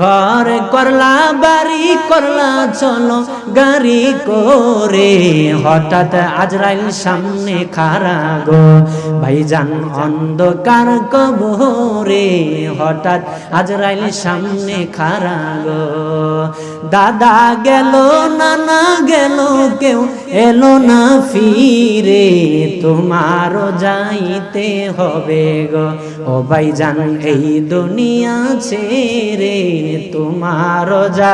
ঘর করলা, বাড়ি করলা, চলো গাড়ি করে। হঠাৎ আজরাইল সামনে খারা গো, ভাইজান অন্ধকার কবরে। হঠাৎ আজরাইল সামনে খারা গো, দাদা গেল, নানা গেল, কেউ এলো না ফিরে। তোমারও যাইতে হবে গো, ও ভাইজান, এই দুনিয়া ছেড়ে। তোমারও যা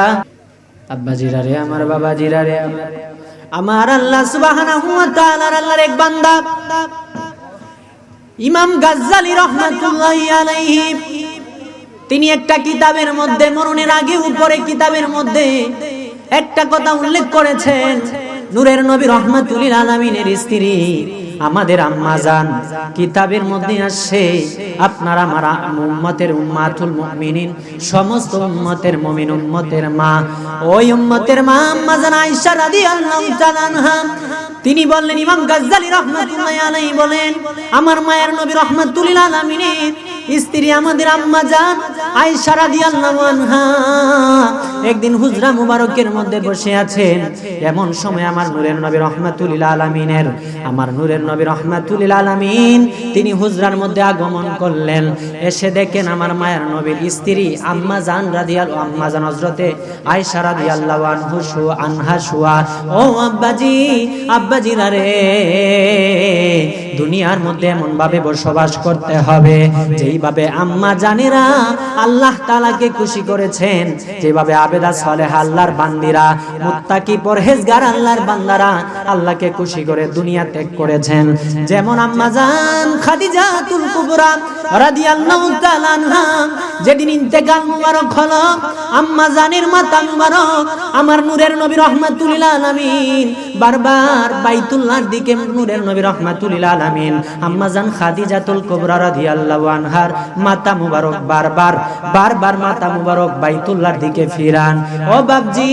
আব্বাজিরা রে, আমার বাবাজিরা রে। আমার আল্লাহ সুবহানাহু ওয়া তাআলার আল্লাহর এক বান্দা। ইমাম গাজ্জালি রহমাতুল্লাহি আলাইহি, তিনি একটা কিতাবের মধ্যে, মরণের আগে উপরে কিতাবের মধ্যে একটা কথা উল্লেখ করেছেন, নূরের নবী রহমাতুলিল আলামিনের স্ত্রী। আমাদের আম্মা জান, কিতাবের মধ্যে আসছে, আপনার আমার উম্মতের উম্মাতুল মুমিনিন, সমস্ত উম্মতের মুমিন উম্মতের মা। ওই উম্মতের মা আম্মা জান আয়েশা রাদিয়াল্লাহু তাআলা তিনি বললেন, ইমাম গাজ্জালি রাহমাতুল্লাহ আলাইহি বলেন, আমার মায়ের নবী রাহমাতুল আলামিনের স্ত্রী আমাদের আম্মা জান আয়েশা রাদিয়াল্লাহু আনহা। একদিন হুজরা মুবারকের মধ্যে বসে আছেন। এমন সময় আমার নূরের নবী রহমাতুলিল আলামিনের, আমার নূরের নবী রহমাতুলিল আলামিন, তিনি হুজরার মধ্যে আগমন করলেন। এসে দেখেন আমার মায়ের নবীর স্ত্রী, আম্মা জান রাদিয়াল, আম্মা জান হযরতে আয়েশা রাদিয়াল্লাহু আনহু শু, আনহা শুয়া। ও আব্বাজি আব্বাজিরা রে, দুনিয়ার মধ্যে এমন ভাবে বসবাস করতে হবে। যেইভাবে আম্মা জানেরা আল্লাহ তালাকে খুশি করেছেন, যেভাবে আবেদা সলেহ আল্লাহর বান্দিরা, মুত্তাকি পরহেজগার আল্লাহর বান্দারা আল্লাহকে খুশি করে দুনিয়া ত্যাগ করেছেন। যেমন আম্মা জান খাদিজাতুল কুবরা যেদিন ইন্তেকাল মুবারক হলো, আম্মা মাতা মুবারক, আমার নূরের নবী রহমাতুল আলামিন, বারবার বাইতুল্লাহর দিকে নূরের নবী রহমাতুল আলামিন, আম্মা জান খাদিজাতুল কুবরা রাদিয়াল্লাহু আনহার মাতা মুবারক বারবার বারবার মাতা মুবারক বাইতুল্লাহর দিকে ফিরান। ও বাবজি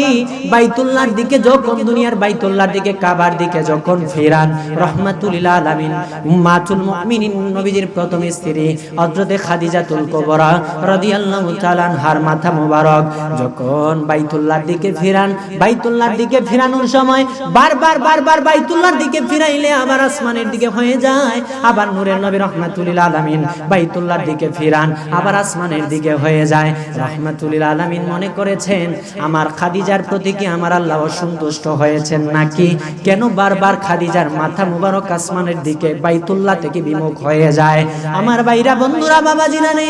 বাইতুল্লাহর দিকে যখন, দুনিয়ার বাইতুল্লাহর দিকে, কাবার দিকে যখন ফিরান রহমাতুল আলামিন, উম্মাতুল মুমিনিন, নবীজির প্রথম স্ত্রী, হযরতে খাদিজাতুল কুবরা রাদিয়াল্লাহু তাআলা আনহার মাথা মুবারক, যখন বাইতুল্লাহর দিকে ফিরান, বাইতুল্লাহর দিকে ফিরানোর সময় বারবার বারবার বাইতুল্লাহর দিকে ফিরাইলে আবার আসমানের দিকে হয়ে যায়, আবার নূরের নবী রহমাতুল আলামিন বাইতুল্লাহর দিকে ফিরান, আবার আসমানের দিকে হয়ে যায়। রহমাতুল আলামিন মনে করেছেন, আমার খাদিজার প্রতি কি আমার আল্লাহ অসন্তুষ্ট হয়েছেন নাকি? কেন বারবার খাদিজার মাথা মুবারক আসমানের দিকে বাইতুল্লাহ থেকে বিমুখ হয়ে যায়? আমার বাইরা বন্ধুরা বাবা জিনানে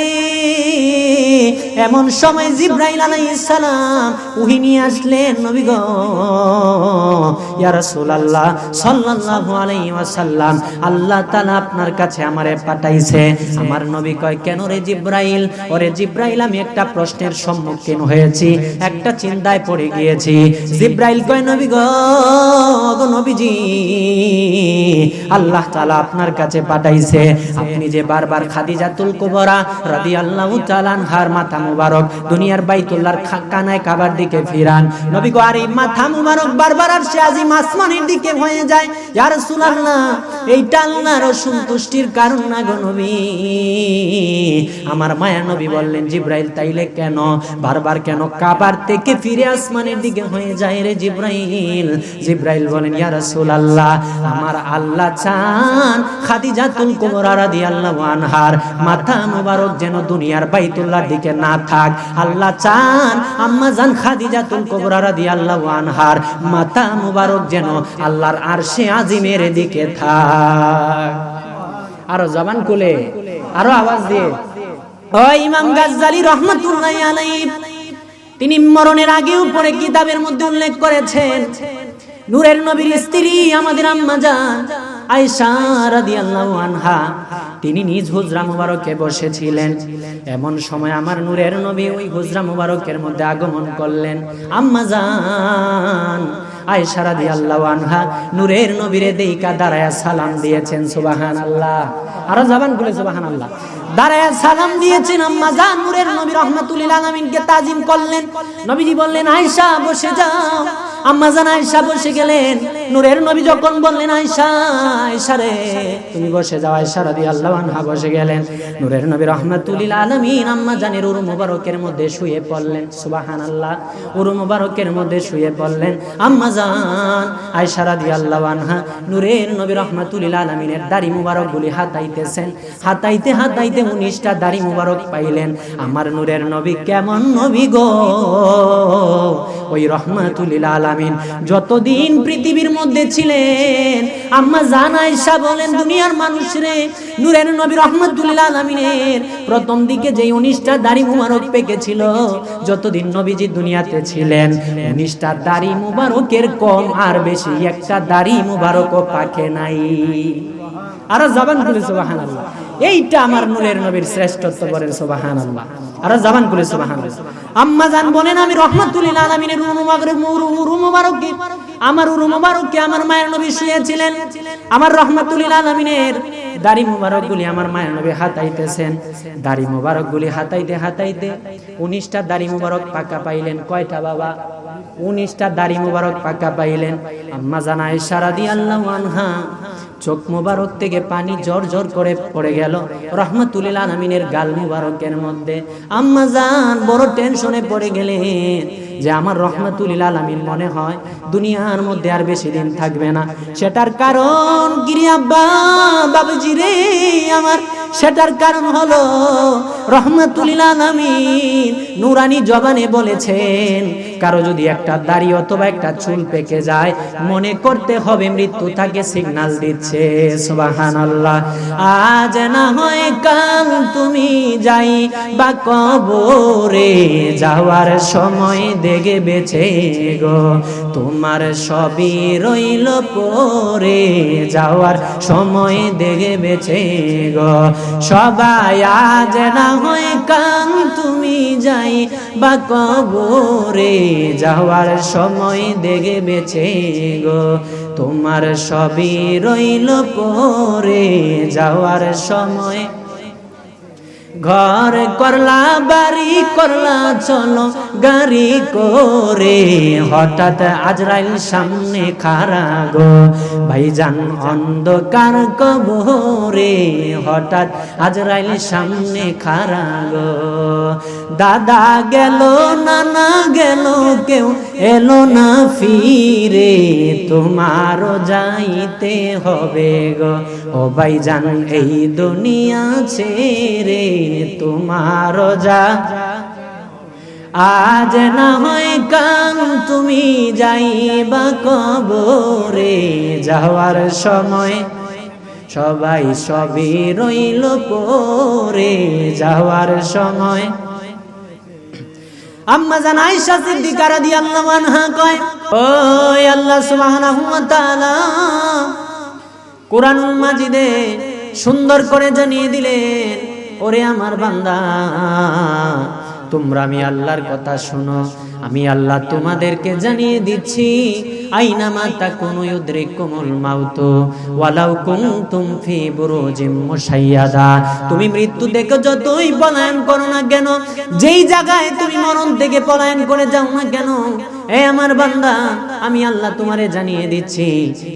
এমন সময় জিব্রাইল আলাইহিস সালাম উহি নিয়ে আসলেন, নবী গো, ইয়া রাসূলুল্লাহ সাল্লাল্লাহু আলাইহি ওয়াসাল্লাম, আল্লাহ তাআলা আপনার কাছে আমারে পাঠাইছে। আমার নবী কয়, কেন রে জিব্রাইল? ওরে জিব্রাইল, আমি একটা প্রশ্নের সম্মুখীন হয়েছি, একটা চিন্তায় পড়ে গিয়েছি। জিব্রাইল কয়, নবী গো নবীজি, আল্লাহ তাআলা আপনার কাছে পাঠাইছে। আপনি যে বারবার খাদিজাতুল কুবরা রাদিয়াল্লাহু তাআলা আনহার মাথা মুবারক, দুনিয়ার বাইতুল্লাহর কানায় কাবার দিকে ফিরান। নবী গো, আর এই মাথা মুবারক বারবার আর সে আজিম আসমানের দিকে হয়ে যায়। ইয়া রাসূলুল্লাহ, এইটা আল্লাহর সন্তুষ্টির কারণ না গো নবী। আমার মায়া নবী বললেন, জিব্রাইল, তাইলে কেন? বারবার কেন? কাবার থেকে ফিরে আসমানের দিকে হয়ে যায় রে জিব্রাইল। জিব্রাইল বলেন, ইয়া রাসূলুল্লাহ, আমার আল্লাহ চান খাদিজাতুল কুবরা রাদিয়াল্লাহু আনহার। মাথা মুবারক যেন দুনিয়ার বাইতুল্লাহর দিকে না থাক। আল্লাহ চান আম্মা জান খাদিজাতুল কুবরা রাদিয়াল্লাহু আনহার। মাথা মুবারক যেন আল্লাহর আরশে আজিমের দিকে থাক। আরও জবান খুলে। আরও আওয়াজ দিয়ে। ইমাম গাজ্জালি রহমাতুল্লাহ আলাইহি, তিনি মরণের আগে উপরে কিতাবের মধ্যে উল্লেখ করেছেন, নূরের নবীর স্ত্রী আমাদের আম্মা জান, আয়েশা রাদিয়াল্লাহু আনহা, তিনি নিজ হুজরা মুবারকে বসেছিলেন। এমন সময় আমার নূরের নবী ওই হুজরা মুবারকের মধ্যে আগমন করলেন। আম্মা জান আয়েশা রাদিয়াল্লাহু আনহা নূরের নবীরে দেইকা দাঁড়ায়া সালাম দিয়েছেন, সুবহানাল্লাহ। আরও জবান খুলে, সুবহানাল্লাহ। দাঁড়ায়া সালাম দিয়েছেন আম্মা জান, নূরের নবী রহমাতুল্লিল আলামিনকে তাজিম করলেন। নবীজি বললেন, আয়েশা, বসে যাও। আম্মা জান আয়েশা বসে গেলেন। নূরের নবী যখন বললেন, আয়েশা আয়েশা রে। তুমি বসে যাও, আয়েশা রাদিয়াল্লাহু আনহা বসে গেলেন। নূরের নবী রাহমাতুলিল আলামিন আম্মা জানের উরু মুবারকের মধ্যে শুয়ে পড়লেন। সুবহানাল্লাহ, উরু মুবারকের মধ্যে শুয়ে পড়লেন। আম্মা জান, আয়েশা রাদিয়াল্লাহু আনহা, নূরের নবী রাহমাতুলিল আলামিনের দাড়ি মুবারকগুলি হাতাইতেছেন। হাতাইতে হাতাইতে উনিশটা দাড়ি মুবারক পাইলেন। আমার নূরের নবী কেমন নবী গো? ওই রহমাতুলিল আলামিন যতদিন পৃথিবীর মধ্যে ছিলেন, আম্মা জান আয়েশা বলেন, দুনিয়ার মানুষ রে, নূরের নবী রহমাতুলিল আলামিনের প্রথম দিকে যেই উনিশটা দাড়ি মুবারক পেকেছিল, যতদিন নবীজি দুনিয়াতে ছিলেন, উনিশটা দাড়ি মুবারকের কম আর বেশি একটা দাড়ি মুবারকও পাকে নাই। আরও জবান খুলে, সুবহানাল্লাহ। এইটা আমার নূরের নবীর শ্রেষ্ঠত্ব বলেন, সুবহানাল্লাহ। আরও জবান খুলে, সুবহানাল্লাহ। আম্মা জান বলেন, আমি রহমাতুল্লিল আলামিনের উরু মুবারক মুবারক আমার উরু মুবারককে আমার মায়ের নবী শুয়েছিলেন। আমার রহমাতুল্লিল আলামিনের দাড়ি মুবারক গুলি আমার মায়ের নবী হাতাইতেছেন। দাড়ি মুবারক গুলি হাতাইতে হাতাইতে উনিশটা দাড়ি মুবারক পাকা পাইলেন। কয়টা বাবা? উনিশটা দাড়ি মুবারক পাকা পাইলেন। আম্মা জানায় সারা দিয়ে আল্লাহ আনহা চোখ মুবারক থেকে পানি জর জর করে পড়ে গেল। রহমতুল্লিল আলমিনের গাল মুবারকের মধ্যে। আম্মা জান বড় টেনশনে পড়ে গেলেন। যে আমার রহমতুল্লিল আলমিন মনে হয় দুনিয়ার মধ্যে আর বেশি দিন থাকবে না। সেটার কারণ গিরি আব্বা, বাবুজি রে আমার। সেটার কারণ হলো রহমতুল্লিল আলমিন নুরানি জবানে বলেছেন, কারও যদি একটা দাড়ি অথবা একটা চুল পেকে যায়, মনে করতে হবে মৃত্যু তাকে সিগনাল দিচ্ছে সুবাহান আল্লাহ আজ না হয় কাল তুমি যাই বা কবরে যাওয়ার সময় দেখে বেছে গো। তোমার সবই রইল পরে যাওয়ার সময় দেখে বেছে গো। সবাই আজ না হয় কাল তুমি যাই বা কবরে যাওয়ার সময় দেখে বেছে গো। তোমার সবই রইল পরে যাওয়ার সময় ঘর করলা, বাড়ি করলা, চলো গাড়ি করে। হঠাৎ আজরাইল সামনে খারা গো, ভাইজান অন্ধকার কবরে। হঠাৎ আজরাইল সামনে খারা গো, দাদা গেল, নানা গেল, কেউ এলো না ফিরে। তোমারও যাইতে হবে গো, ও ভাইজান, এই দুনিয়া ছেড়ে। তোমার যা আজ না হয় কাম তুমি যাইবা কবরে, যাওয়ার সময় সবাই সবই রইল পরে, যাওয়ার সময়। আম্মা জান আয়েশা সিদ্দিকা রাদিয়াল্লাহু আনহা কয় ও আল্লাহ সুবহানাহু ওয়া তাআলা কোরআনুল মাজিদে সুন্দর করে জানিয়ে দিলেন ওরে আমার বান্দা তোমরা আমি আল্লাহর কথা শোনো। আমি আল্লাহ তোমাদেরকে জানিয়ে দিচ্ছি, আইনা মাতা কোন ইউদ্রিকুমুল মাউত, ওয়ালাউ কুনতুম ফি বুরুজিম মুশাইয়াদা। তুমি মৃত্যু দেখে যতই পলায়ন করো না কেন, যেই জায়গায় তুমি মরণ থেকে পলায়ন করে যাও না কেন, এ আমার বান্দা, আমি আল্লাহ তোমারে জানিয়ে দিচ্ছি,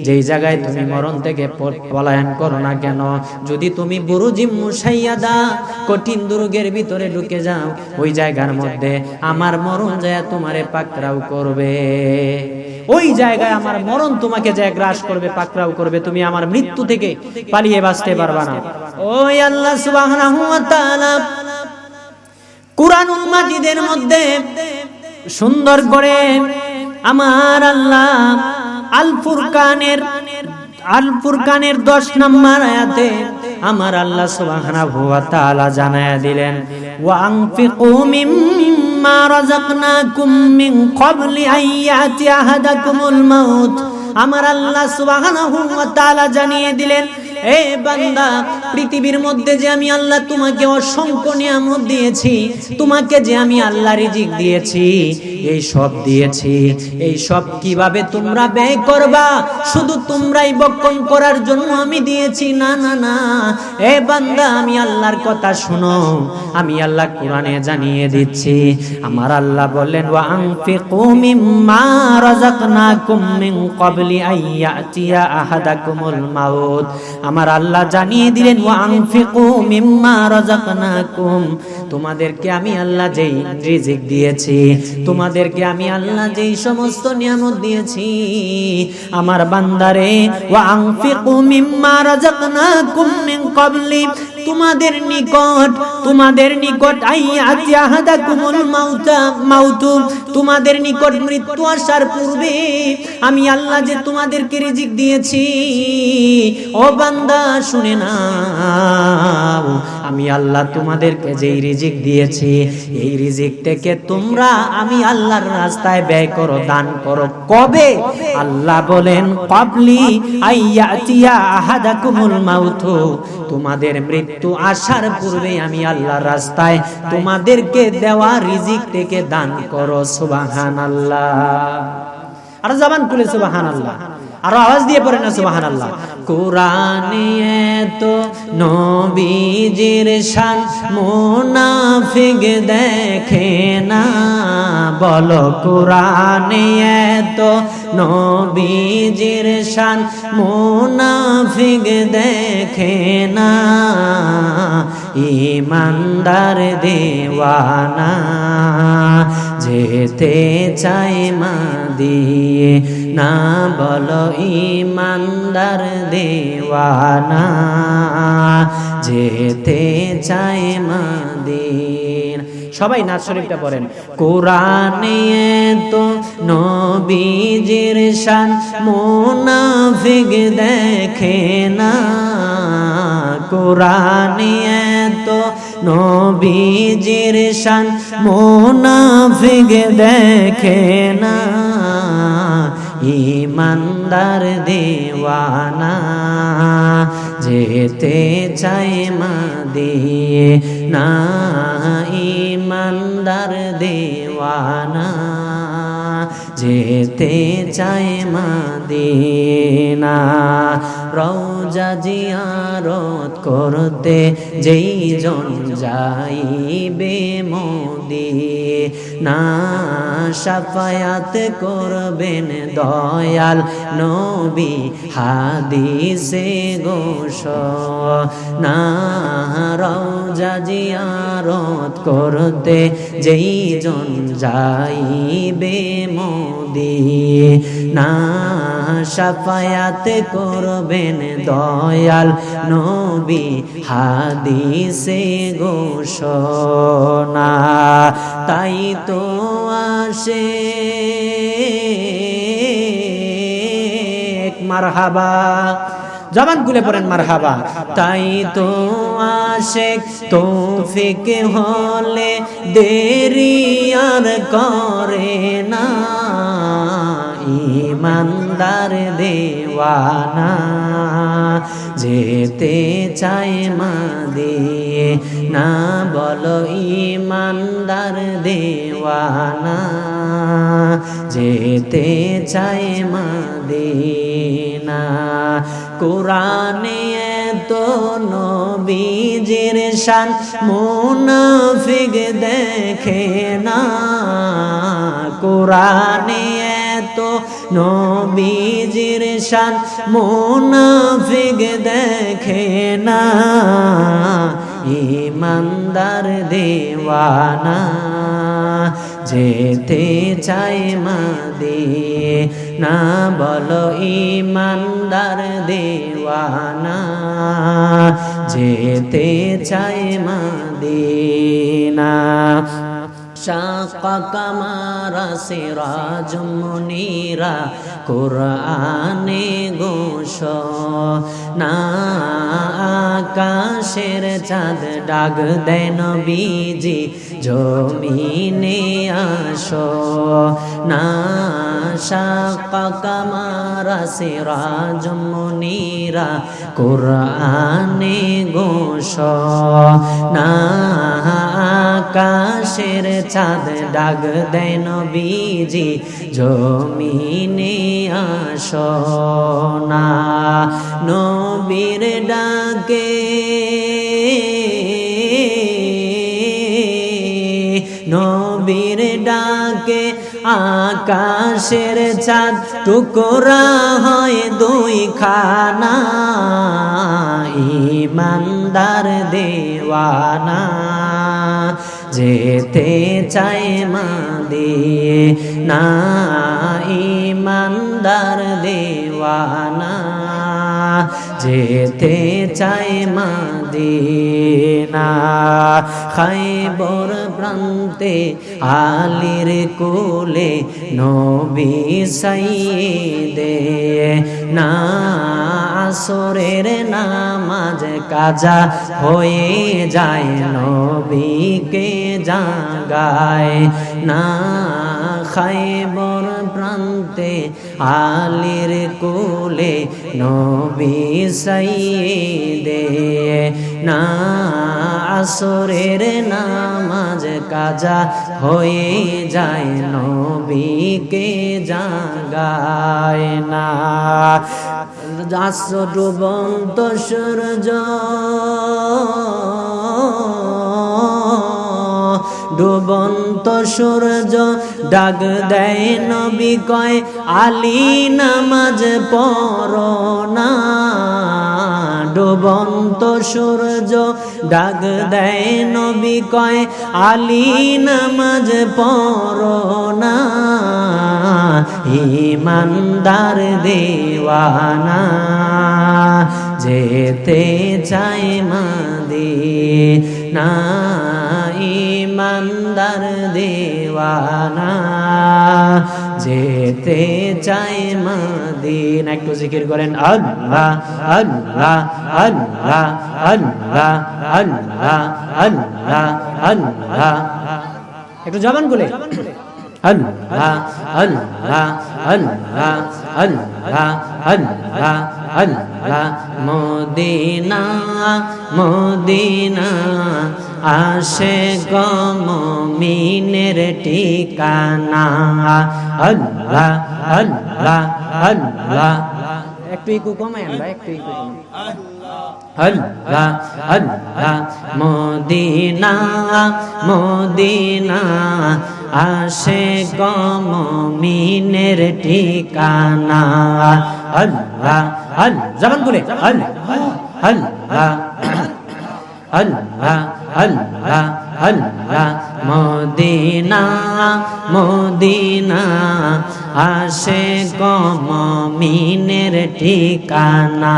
যেই জায়গায় তুমি মরণ থেকে পলায়ন করো না কেন, যদি তুমি বুরুজিম মুশাইয়াদা, কঠিন দুর্গের ভিতরে ঢুকে যাও, ওই জায়গার মধ্যে আমার মরণ যায় তোমারে পাকড়াও করবে। ওই জায়গায় আমার মরণ তোমাকে যে গ্রাস করবে, পাকড়াও করবে, তুমি আমার মৃত্যু থেকে পালিয়ে বাঁচতে পারবা না। ওই আল্লাহ সুবহানাহু ওয়া তাআলা কুরআনুল মাজিদের মধ্যে সুন্দর করে আমার আল্লাহ আল ফুরকানের আল ফুরকানের 10 নম্বর আয়াতে আমার আল্লাহ সুবহানাহু ওয়া তাআলা জানায়া দিলেন, ওয়া আনফিকু মিম্মা রাযাকনাকুম মিন ক্বাবলি আইয়াতি আহাদাকুমুল মাউত। আমার আল্লাহ তাআলা জানিয়ে দিলেন পৃথিবীর মধ্যে যে আমি আল্লাহ তোমাকে অসংখ্য নিয়ামত দিয়েছি, তোমাকে যে আমি আল্লাহ রিজিক দিয়েছি, এই সব দিয়েছি, এই সব কীভাবে তোমরা ব্যয় করবা? শুধু তোমরাই বক্ষণ করার জন্য আমি দিয়েছি, না না না। এ বান্দা, আমি আল্লাহর কথা শুনো, আমি আল্লাহ কোরআনে জানিয়ে দিচ্ছি। আমার আল্লাহ বললেন ওয়া আনফিকু মিম্মা রাযাকনাকুম মিন ক্বাবলি আইয়াতিয়া আহাদাকুমুল মাউত। আমার আল্লাহ জানিয়ে দিলেন তোমাদেরকে আমি আল্লাহ যেই রিজিক দিয়েছি, তোমাদেরকে আমি আল্লাহ যেই সমস্ত নিয়ামত দিয়েছি। আমার বান্দারে ওয়া আনফিকু মিম্মা রাযাকনাকুম মিন ক্বাবলি। তোমাদের নিকট তোমাদের নিকট আইয়াতি আহাদাকুমুল মাউতা, মাউতু। তোমাদের নিকট মৃত্যু আসার পূর্বে আমি আল্লাহ যে তোমাদেরকে রিজিক দিয়েছি, ও বান্দা, শুনে নাও। আমি আল্লাহ তোমাদেরকে যেই রিজিক দিয়েছি, এই রিজিক থেকে তোমরা আমি আল্লাহর রাস্তায় ব্যয় করো, দান করো। কবে? আল্লাহ বলেন, কবলি আইয়াতিয়া আহাদাকুমুল মাউতু। তোমাদের মৃত্যু আসার পূর্বে আমি আল্লাহর রাস্তায় তোমাদেরকে দেওয়া রিজিক থেকে দান করো সুবহানাল্লাহ। আর জবান খুলে সুবহানাল্লাহ। আরও আওয়াজ দিয়ে পড়ে না সুবহানাল্লাহ। কোরআনে তো নবীজির শান মুনাফিক দেখে না। বলো কোরআনে তো নবীজির শান মুনাফিক দেখে না। ইমানদার দেওয়ানা, যেতে চাই মা দিয়ে না বলো ইমানদার দেওয়ানা, যেতে চাই মা দিন সবাই নাচ শরীফটা পড়েন। কোরআনে তো নবীজির শান, মুনাফিক দেখে না। কোরআনে তো নবীজির শান, মুনাফিক দেখে না। ইমানদার দেওয়ানা যেতে চাই মা দিয়ে না ইমানদার দেওয়ানা। যেতে চাই মা দিনা রৌজা জিয়ারত করতে যেই জন যাইবে মোদি না সাফায়াত করবেন দয়াল নবী হাদিসে গোস না রৌজা জিয়ারত করতে যেই জন যাইবে মোদি না সাফায়াত করবেন দয়াল নবী হাদিসে ঘোষণা। তাই তো আসে। মারহাবা। জবান খুলে পড়েন, মারহাবা। তাই তো আশেক তৌফিক হলে দেরি আর করে না। ইমানদার দেওয়ানা, যেতে চায় মা দিয়ে। না বলো ইমানদার দেওয়ানা, যেতে চায় মা দিনা কোরআনে তো নবীজির শান, মুনাফিক দেখে না। কোরআনে তো নবীজির শান, মুনাফিক দেখে না। ইমানদার দেওয়ানা যেতে চাই মা দে না বলো ইমানদার দেওয়ানা। যেতে চাই মা দিনা শাক কামারা সিরাজ মুনিরা কোরআনে গোস না আকাশের চাঁদ ডাক দেন বিজি জমিনে আসো। না শাক্কাক মারা সিরাজ মুনিরা কোরআনে গোস না আকাশের চাঁদ ডাক দেয় নবীজি, জমিনে আস না। নবীর ডাকে নবীর ডাকে আকাশের চাঁদ, টুকরা হয় দুই খানা ইমানদার দেওয়ানা। যেতে চায় মা দিয়ে না ইমানদার দেওয়ানা। যেতে চাই মা দিনা খাইবর প্রান্তে আলির কোলে নবী সাইদে। না আসরের নামাজ কাজা হয়ে যায় নবীকে জাগায়। না খাইবর প্রান্তে আলির কোলে নবী সাইদে না আসরের নামাজ কাজা হয়ে যায় নবীকে জাগায় না। যাস ডুবন্ত সূর্য ডুবন্ত সূর্য ডাক দেয় নবী কয়, আলী নামাজ পড়না ডুবন্ত সূর্য ডাক দেয় নবী কয়, আলী নামাজ পড়না ইমানদার দেওয়ানা, যেতে চায় মাদি না ইমানদার দেওয়ানা। যেতে চায় মাদিন। একটু জিকির করেন, আল্লাহ আল্লাহ আল্লাহ আল্লাহ আল্লাহ আল্লাহ আল্লাহ। একটু জবান গুলে আল্লাহ আল্লাহ আল্লাহ আল্লাহ আল্লাহ আল্লাহ। Medina Medina. আসে গমিনের ঠিকানা। আল্লাহ আল্লাহ আল্লাহ। আল্লাহ আল্লাহ, মদিনা মদিনা। আসে গমিনের ঠিকানা। আল্লাহ আল্লাহ। জবান বলে আল্লাহ। আল্লাহ আল্লাহ। আল্লাহ আল্লাহ মদিনা মদিনা আসে গমিনের ঠিকানা।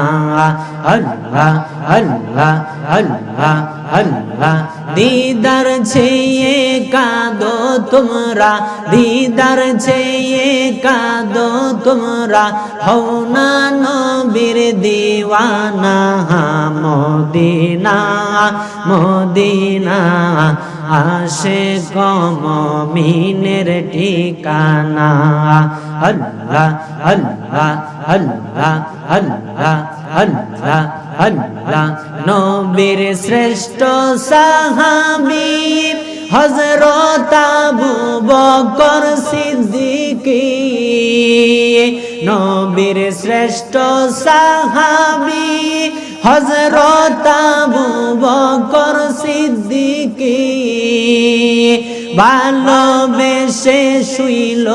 আল্লাহ আল্লাহ আল্লাহ আল্লাহ, দিদার ছেয়ে কাদো তোমরা, দিদার ছেয়ে কাদো তোমরা, হও না নবীর দিওয়ানা, মদিনা মদিনা আসে গমিনের ঠিকানা। আল্লাহ আল্লাহ আল্লাহ আল্লাহ আল্লাহ আল্লাহ, নবীর শ্রেষ্ঠ সাহাবী হজরত আবু বকর সিদ্দিকী। নবীর শ্রেষ্ঠ সাহাবী হজরত আবু বকর সিদ্দিকী। ভালোবেসে শুইল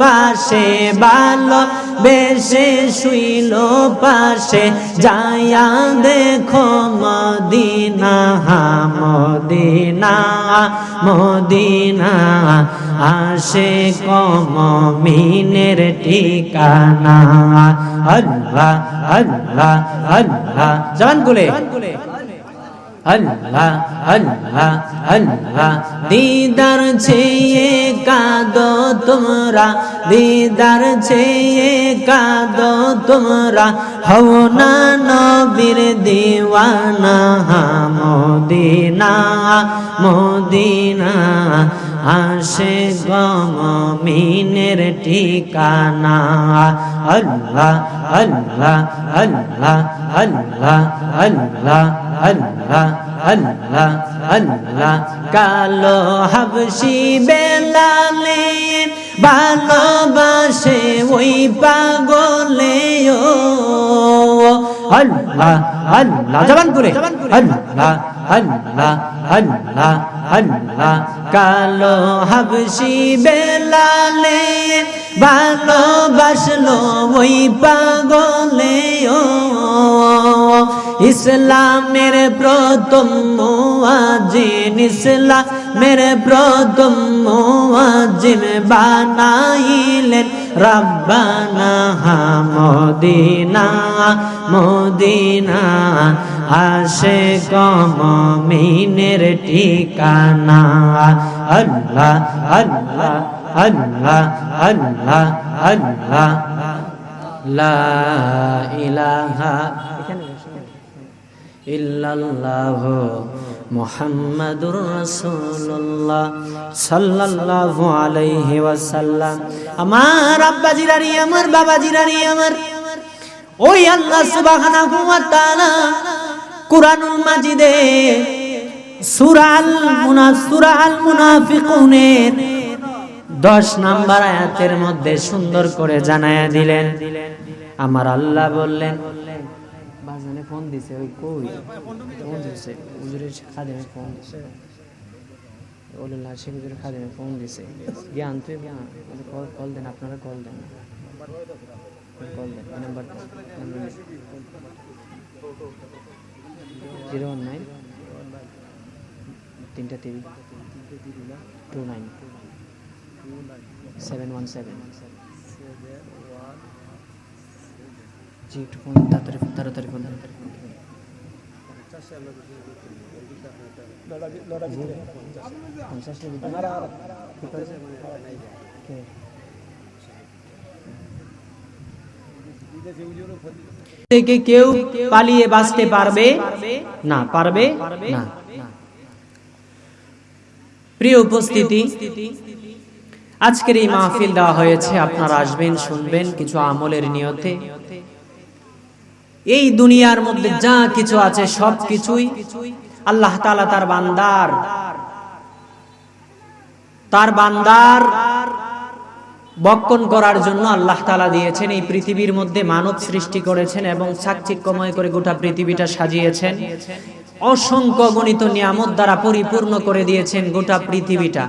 পাশে ভালো বেশে শুইল পাশে যায়া দেখো মদিনা মদিনা মদিনা আসে কম মিনের ঠিকানা। আল্লাহ আল্লাহ আল্লাহ জান গুলে আল্লাহ আল্লাহ আল্লাহ। দিদার ছেয়ে কাদো তোমরা, দিদার ছেয়ে কাদো তোমরা। হও না নবীর দিওয়ানা মোদিনা, মদিনা। আসে গমিনের ঠিকানা। আল্লাহ আল্লাহ আল্লাহ আল্লাহ আল্লাহ আল্লাহ আল্লাহ আল্লাহ। কালো হাবসি বেলালে ভালোবাসে ওই পাগলে আল্লাহ আল্লাহ, জবান করে। আল্লাহ আল্লাহ আল্লাহ আল্লাহ কালো হাবসি বেলালে ভালোবাসলো ওই পাগলে, ও। ইসলামের প্রথম মুয়াজিন ইসলামের প্রথম মুয়াজিন বানাইলেন রব্বানা মদিনা মদিনা। আসে কমিনের ঠিকানা। আল্লাহ আল্লাহ আল্লাহ আল্লাহ আল্লাহ। লা ইলাহা আমার আব্বা জিরানি আমার বাবা জিরানি আমার ওই আল্লাহ সুবহানাহু কুরআনুল মাজিদে সূরা আল মুনা, সুরাল মুনাফিকুনের 10 নাম্বার আয়াতের মধ্যে সুন্দর করে জানায়া দিলেন। আমার আল্লাহ বললেন ফোন দিছে ফোন দিছে ফোন দিছে। আপনারা কল দেন। জিরো ওয়ান নাইন তিনটা TV two nine seven one seven জি একটু ফোন তাড়াতাড়ি ফোন তাড়াতাড়ি ফোন তাড়াতাড়ি পঞ্চাশের ভিতরে? কি করেছে? কে? থেকে কেউ পালিয়ে বাঁচতে পারবে না পারবে না। প্রিয় উপস্থিতি, আজকের এই মাহফিল দেওয়া হয়েছে, আপনারা আসবেন, শুনবেন কিছু আমলের নিয়তে। এই দুনিয়ার মধ্যে যা কিছু আছে, সব কিছুই আল্লাহ তার বান্দার তার বান্দার বক্ষণ করার জন্য আল্লাহ তাআলা দিয়েছেন, এই পৃথিবীর মধ্যে মানব সৃষ্টি করেছেন এবং চাকচিক্যময় করে গোটা পৃথিবীটা সাজিয়েছেন। অসংখ্য গণিত নিয়ামত দ্বারা পরিপূর্ণ করে দিয়েছেন গোটা পৃথিবীটা।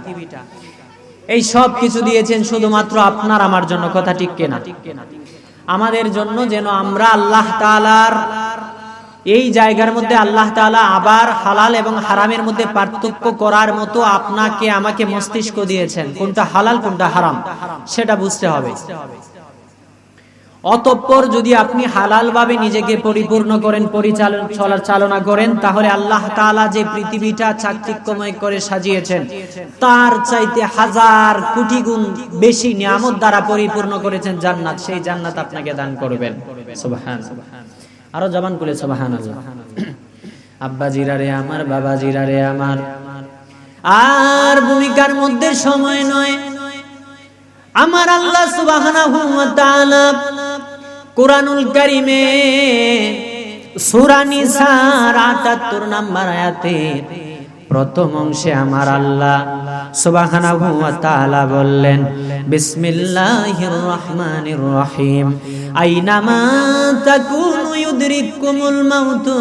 এই সব কিছু দিয়েছেন শুধুমাত্র আপনার, আমার জন্য, কথা ঠিক কেনা? আমাদের জন্য যেন আমরা আল্লাহ তাআলার এই জায়গার মধ্যে আল্লাহ তাআলা আবার হালাল এবং হারামের মধ্যে পার্থক্য করার মতো আপনাকে আমাকে মস্তিষ্ক দিয়েছেন। কোনটা হালাল, কোনটা হারাম, সেটা বুঝতে হবে। অতঃপর যদি আপনি হালাল ভাবে নিজেকে পরিপূর্ণ করেন, পরিচালন চালনা করেন, তাহলে আল্লাহ তাআলা যে পৃথিবীটা চাকচিক্যময় করে সাজিয়েছেন, তার চাইতে হাজার কোটি গুণ বেশি নিয়ামত দ্বারা পরিপূর্ণ করেছেন জান্নাত। সেই জান্নাত আপনাকে দান করবেন। আরও জবান করে সুবহান আব্বা জিরারে আমার, বাবা জিরারে আমার। আর ভূমিকার মধ্যে সময় নয়। আমার আল্লাহ সুবহানাহু ওয়া তাআলা কুরআনুল কারীমে সূরা নিসার 78 নম্বর আয়াতে প্রথম অংশে আমার আল্লাহ সুবহানাহু ওয়া তাআলা বললেন বিসমিল্লাহির রহমানির রহিম আইনামা তাকুনু ইউদরিকুমুল মাউতু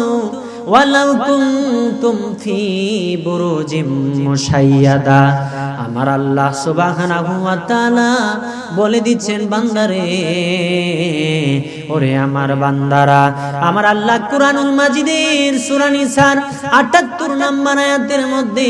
ওয়ালাউ কুনতুম ফি বুরুজিম মুশাইয়াদা। আমার আল্লাহ সুবহানাহু ওয়া তাআলা বলে দিচ্ছেন, বান্দারে ওরে আমার বান্দারা, আমার আল্লাহ কুরআনুল মাজিদের সূরা নিসার 78 নম্বর আয়াতের মধ্যে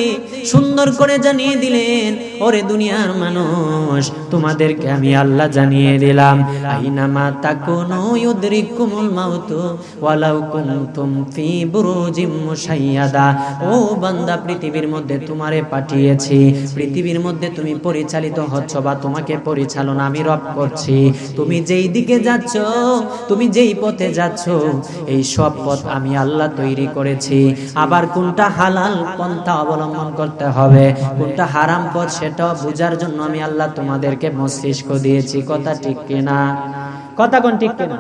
সুন্দর করে জানিয়ে দিলেন, ওরে দুনিয়ার মানুষ, তোমাদেরকে আমি আল্লাহ জানিয়ে দিলাম, আইনামা তাকুনু ইউদরিকুমুল মাউতু ওয়ালাউ কুনতুম ফি বুরুজিম মুশাইয়াদা। ও বান্দা, পৃথিবীর মধ্যে তোমারে পাঠিয়েছি, পৃথিবীর মধ্যে তুমি পরিচালিত হচ্ছ বা তোমাকে পরিচালনা আমি রব করছি। তুমি যেই দিকে যাচ্ছ তুমি যেই পথে যাচ্ছ, এই সব পথ আমি আল্লাহ তৈরি করেছি। আবার কোনটা হালাল পন্থা অবলম্বন করতে হবে? কোনটা হারাম পথ সেটাও বোঝার জন্য আমি আল্লাহ তোমাদেরকে মস্তিষ্ক দিয়েছি। কথা ঠিক কিনা? কথা কোন ঠিক কিনা?